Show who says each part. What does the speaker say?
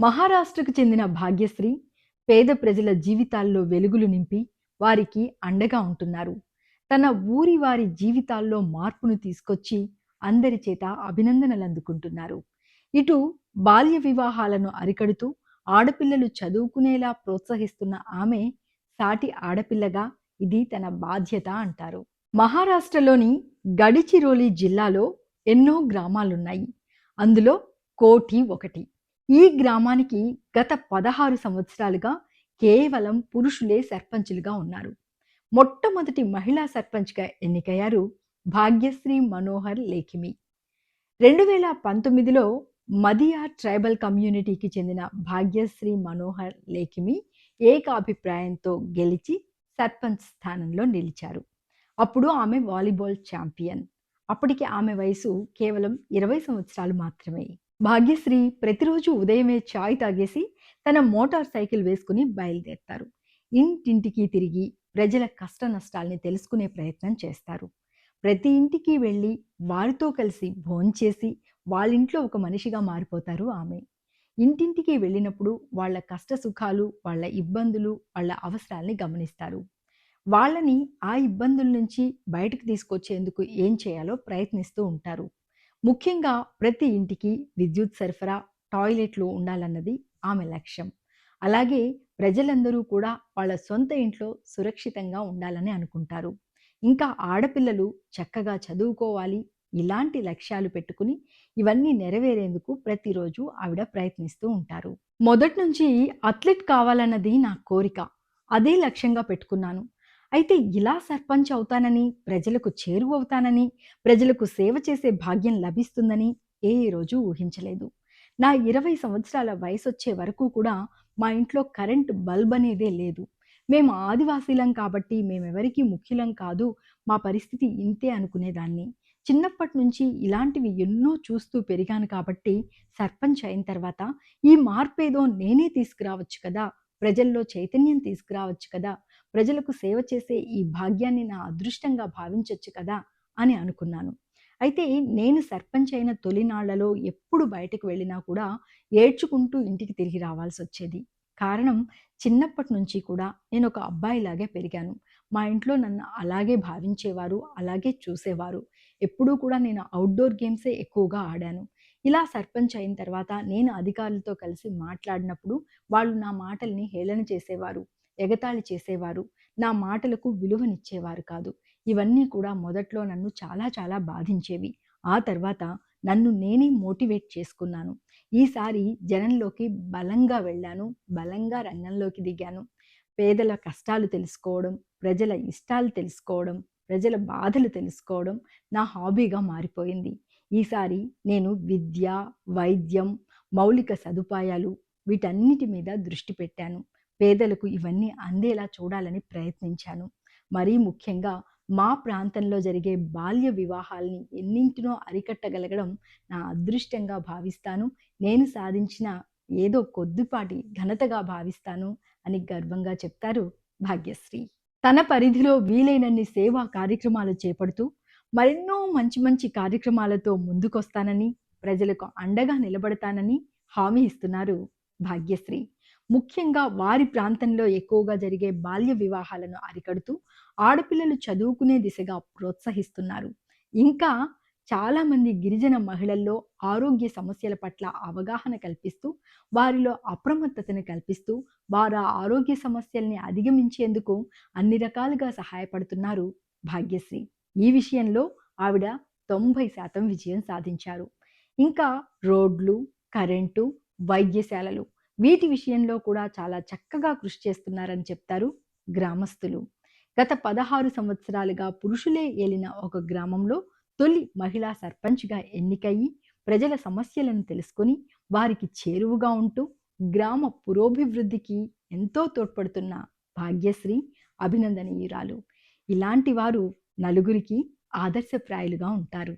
Speaker 1: మహారాష్ట్రకు చెందిన భాగ్యశ్రీ పేద ప్రజల జీవితాల్లో వెలుగులు నింపి వారికి అండగా ఉంటున్నారు. తన ఊరి వారి జీవితాల్లో మార్పును తీసుకొచ్చి అందరి చేత అభినందనలు అందుకుంటున్నారు ఇటు బాల్య వివాహాలను అరికడుతూ ఆడపిల్లలు చదువుకునేలా ప్రోత్సహిస్తున్న ఆమె సాటి ఆడపిల్లగా ఇది తన బాధ్యత అంటారు. మహారాష్ట్రలోని గడిచిరోలి జిల్లాలో ఎన్నో గ్రామాలున్నాయి. అందులో కోటి ఒకటి. ఈ గ్రామానికి గత పదహారు సంవత్సరాలుగా కేవలం పురుషులే సర్పంచులుగా ఉన్నారు. మొట్టమొదటి మహిళా సర్పంచ్గా ఎన్నికయ్యారు భాగ్యశ్రీ మనోహర్ లేఖిమి. రెండు వేల పంతొమ్మిదిలో మదియా ట్రైబల్ కమ్యూనిటీకి చెందిన భాగ్యశ్రీ మనోహర్ లేఖిమి ఏకాభిప్రాయంతో గెలిచి సర్పంచ్ స్థానంలో నిలిచారు. అప్పుడు ఆమె వాలీబాల్ ఛాంపియన్. అప్పటికి ఆమె వయసు కేవలం ఇరవై సంవత్సరాలు మాత్రమే. భాగ్యశ్రీ ప్రతిరోజు ఉదయమే చాయ్ తాగేసి తన మోటార్ సైకిల్ వేసుకుని బయలుదేరతారు. ఇంటింటికి తిరిగి ప్రజల కష్ట నష్టాల్ని తెలుసుకునే ప్రయత్నం చేస్తారు. ప్రతి ఇంటికి వెళ్ళి వారితో కలిసి భోంచేసి వాళ్ళింట్లో ఒక మనిషిగా మారిపోతారు ఆమె. ఇంటింటికి వెళ్ళినప్పుడు వాళ్ళ కష్ట సుఖాలు వాళ్ళ ఇబ్బందులు వాళ్ళ అవసరాల్ని గమనిస్తారు. వాళ్ళని ఆ ఇబ్బందుల నుంచి బయటకు తీసుకొచ్చేందుకు ఏం చేయాలో ప్రయత్నిస్తూ ఉంటారు. ముఖ్యంగా ప్రతి ఇంటికి విద్యుత్ సరఫరా టాయిలెట్లు ఉండాలన్నది ఆమె లక్ష్యం. అలాగే ప్రజలందరూ కూడా వాళ్ళ సొంత ఇంట్లో సురక్షితంగా ఉండాలని అనుకుంటారు. ఇంకా ఆడపిల్లలు చక్కగా చదువుకోవాలి ఇలాంటి లక్ష్యాలు పెట్టుకుని ఇవన్నీ నెరవేరేందుకు ప్రతిరోజు ఆవిడ ప్రయత్నిస్తూ ఉంటారు. మొదటి నుంచి అథ్లెట్ కావాలన్నది నా కోరిక. అదే లక్ష్యంగా పెట్టుకున్నాను. అయితే ఇలా సర్పంచ్ అవుతానని ప్రజలకు చేరువవుతానని ప్రజలకు సేవ చేసే భాగ్యం లభిస్తుందని ఏ రోజు ఊహించలేదు. నా ఇరవై సంవత్సరాల వయసు వచ్చే వరకు కూడా మా ఇంట్లో కరెంట్ బల్బ్ అనేదే లేదు. మేము ఆదివాసీలం కాబట్టి మేమెవరికి ముఖ్యులం కాదు మా పరిస్థితి ఇంతే అనుకునేదాన్ని. చిన్నప్పటి నుంచి ఇలాంటివి ఎన్నో చూస్తూ పెరిగాను కాబట్టి సర్పంచ్ అయిన తర్వాత ఈ మార్పేదో నేనే తీసుకురావచ్చు కదా ప్రజల్లో చైతన్యం తీసుకురావచ్చు కదా? ప్రజలకు సేవ చేసే ఈ భాగ్యాన్ని నా అదృష్టంగా భావించవచ్చు కదా? అని అనుకున్నాను. అయితే నేను సర్పంచ్ అయిన తొలినాళ్ళలో ఎప్పుడు బయటకు వెళ్ళినా కూడా ఏడ్చుకుంటూ ఇంటికి తిరిగి రావాల్సి వచ్చేది. కారణం చిన్నప్పటి నుంచి కూడా నేను ఒక అబ్బాయిలాగే పెరిగాను. మా ఇంట్లో నన్ను అలాగే భావించేవారు అలాగే చూసేవారు. ఎప్పుడూ కూడా నేను అవుట్డోర్ గేమ్సే ఎక్కువగా ఆడాను. ఇలా సర్పంచ్ అయిన తర్వాత నేను అధికారులతో కలిసి మాట్లాడినప్పుడు వాళ్ళు నా మాటల్ని హేళన చేసేవారు ఎగతాళి చేసేవారు నా మాటలకు విలువనిచ్చేవారు కాదు. ఇవన్నీ కూడా మొదట్లో నన్ను చాలా చాలా బాధించేవి. ఆ తర్వాత నన్ను నేనే మోటివేట్ చేసుకున్నాను. ఈసారి జనంలోకి బలంగా వెళ్ళాను బలంగా రంగంలోకి దిగాను. పేదల కష్టాలు తెలుసుకోవడం ప్రజల ఇష్టాలు తెలుసుకోవడం ప్రజల బాధలు తెలుసుకోవడం నా హాబీగా మారిపోయింది. ఈసారి నేను విద్య వైద్యం మౌలిక సదుపాయాలు వీటన్నిటి మీద దృష్టి పెట్టాను. పేదలకు ఇవన్నీ అందేలా చూడాలని ప్రయత్నించాను. మరీ ముఖ్యంగా మా ప్రాంతంలో జరిగే బాల్య వివాహాల్ని ఎన్నింటినో అరికట్టగలగడం నా అదృష్టంగా భావిస్తాను. నేను సాధించిన ఏదో కొద్దిపాటి ఘనతగా భావిస్తాను అని గర్వంగా చెప్తారు భాగ్యశ్రీ. తన పరిధిలో వీలైనన్ని సేవా కార్యక్రమాలు చేపడుతూ మరెన్నో మంచి మంచి కార్యక్రమాలతో ముందుకొస్తానని ప్రజలకు అండగా నిలబడతానని హామీ ఇస్తున్నారు భాగ్యశ్రీ. ముఖ్యంగా వారి ప్రాంతంలో ఎక్కువగా జరిగే బాల్య వివాహాలను అరికడుతూ ఆడపిల్లలు చదువుకునే దిశగా ప్రోత్సహిస్తున్నారు. ఇంకా చాలామంది గిరిజన మహిళల్లో ఆరోగ్య సమస్యల పట్ల అవగాహన కల్పిస్తూ వారిలో అప్రమత్తతను కల్పిస్తూ వారు ఆరోగ్య సమస్యల్ని అధిగమించేందుకు అన్ని రకాలుగా సహాయపడుతున్నారు భాగ్యశ్రీ. ఈ విషయంలో ఆవిడ తొంభై శాతం విజయం సాధించారు. ఇంకా రోడ్లు కరెంటు వైద్యశాలలు వీటి విషయంలో కూడా చాలా చక్కగా కృషి చేస్తున్నారని చెప్తారు గ్రామస్తులు. గత పదహారు సంవత్సరాలుగా పురుషులే ఏలిన ఒక గ్రామంలో తొలి మహిళా సర్పంచ్గా ఎన్నికయ్యి ప్రజల సమస్యలను తెలుసుకొని వారికి చేరువుగా ఉంటూ గ్రామ పురోభివృద్ధికి ఎంతో తోడ్పడుతున్న భాగ్యశ్రీ అభినందనీయురాలు. ఇలాంటి వారు నలుగురికి ఆదర్శప్రాయులుగా ఉంటారు.